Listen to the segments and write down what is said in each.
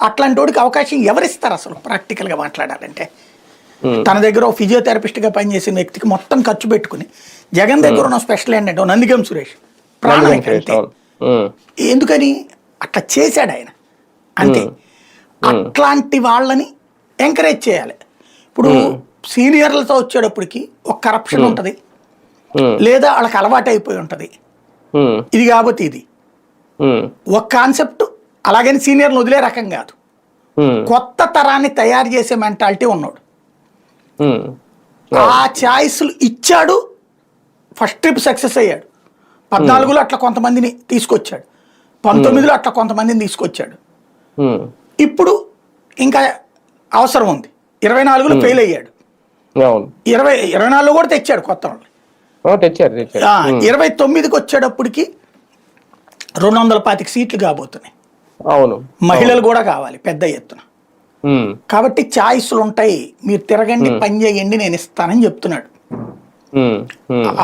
అట్లాంటి వాడికి అవకాశం ఎవరిస్తారు అసలు ప్రాక్టికల్గా మాట్లాడాలంటే? తన దగ్గర ఓ ఫిజియోథెరపిస్ట్గా పనిచేసిన వ్యక్తికి మొత్తం ఖర్చు పెట్టుకుని జగన్ దగ్గర ఉన్న స్పెషల్ ఏంటంటే నందిగం సురేష్. ప్రాణం అంతే. ఎందుకని? అట్లా చేశాడు ఆయన. అంతే. అట్లాంటి వాళ్ళని ఎంకరేజ్ చేయాలి. ఇప్పుడు సీనియర్లతో వచ్చేటప్పటికి ఒక కరప్షన్ ఉంటుంది. లేదా వాళ్ళకి అలవాటు అయిపోయి ఉంటుంది ఇది కాబట్టి ఇది. ఒక కాన్సెప్ట్ అలాగని సీనియర్లు వదిలే రకం కాదు. కొత్త తరాన్ని తయారు చేసే మెంటాలిటీ ఉన్నాడు. ఆ ఛాయిస్లు ఇచ్చాడు ఫస్ట్ ట్రిప్ సక్సెస్ అయ్యాడు. పద్నాలుగులో అట్లా కొంతమందిని తీసుకొచ్చాడు. పంతొమ్మిదిలో అట్లా కొంతమందిని తీసుకొచ్చాడు. ఇప్పుడు ఇంకా అవసరం ఉంది. ఇరవై నాలుగులో ఫెయిల్ అయ్యాడు. ఇరవై ఇరవై నాలుగులో కూడా తెచ్చాడు కొత్త వాళ్ళని. ఇరవై తొమ్మిదికి వచ్చేటప్పటికి రెండు వందల పాతిక సీట్లు కాబోతున్నాయి. అవును. మహిళలు కూడా కావాలి పెద్ద ఎత్తున. కాబట్టి ఛాయిస్లు ఉంటాయి మీరు తిరగండి పని చేయండి నేను ఇస్తానని చెప్తున్నాడు.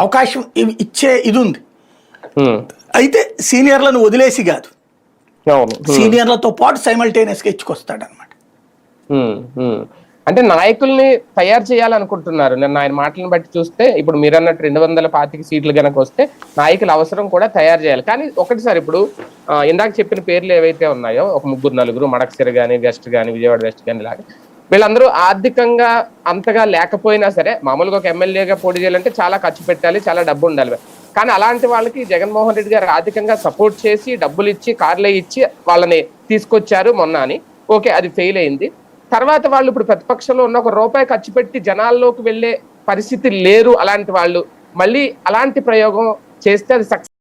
అవకాశం ఇచ్చే ఇది ఉంది అయితే సీనియర్లను వదిలేసి కాదు. సీనియర్లతో పాటు సైమల్టేనియస్గా ఇచ్చుకొస్తాడు అనమాట. అంటే నాయకుల్ని తయారు చేయాలనుకుంటున్నారు. నేను ఆయన మాటలను బట్టి చూస్తే ఇప్పుడు మీరు అన్నట్టు రెండు వందల పాతిక సీట్లు కనుక వస్తే నాయకుల అవసరం కూడా తయారు చేయాలి. కానీ ఒకటి సార్ ఇప్పుడు ఇందాక చెప్పిన పేర్లు ఏవైతే ఉన్నాయో ఒక ముగ్గురు నలుగురు మడక్సిర కానీ వెస్ట్ కానీ విజయవాడ వెస్ట్ కానీ లాగా వీళ్ళందరూ ఆర్థికంగా అంతగా లేకపోయినా సరే మామూలుగా ఒక ఎమ్మెల్యేగా పోటీ చేయాలంటే చాలా ఖర్చు పెట్టాలి చాలా డబ్బు ఉండాలి. కానీ అలాంటి వాళ్ళకి జగన్మోహన్ రెడ్డి గారు ఆర్థికంగా సపోర్ట్ చేసి డబ్బులు ఇచ్చి కార్లే ఇచ్చి వాళ్ళని తీసుకొచ్చారు మొన్న అని. ఓకే అది ఫెయిల్ అయింది. తర్వాత వాళ్ళు ఇప్పుడు ప్రతిపక్షంలో ఉన్న ఒక రూపాయి ఖర్చు పెట్టి జనాల్లోకి వెళ్ళే పరిస్థితి లేరు అలాంటి వాళ్ళు. మళ్ళీ అలాంటి ప్రయోగం చేస్తే అది సక్సెస్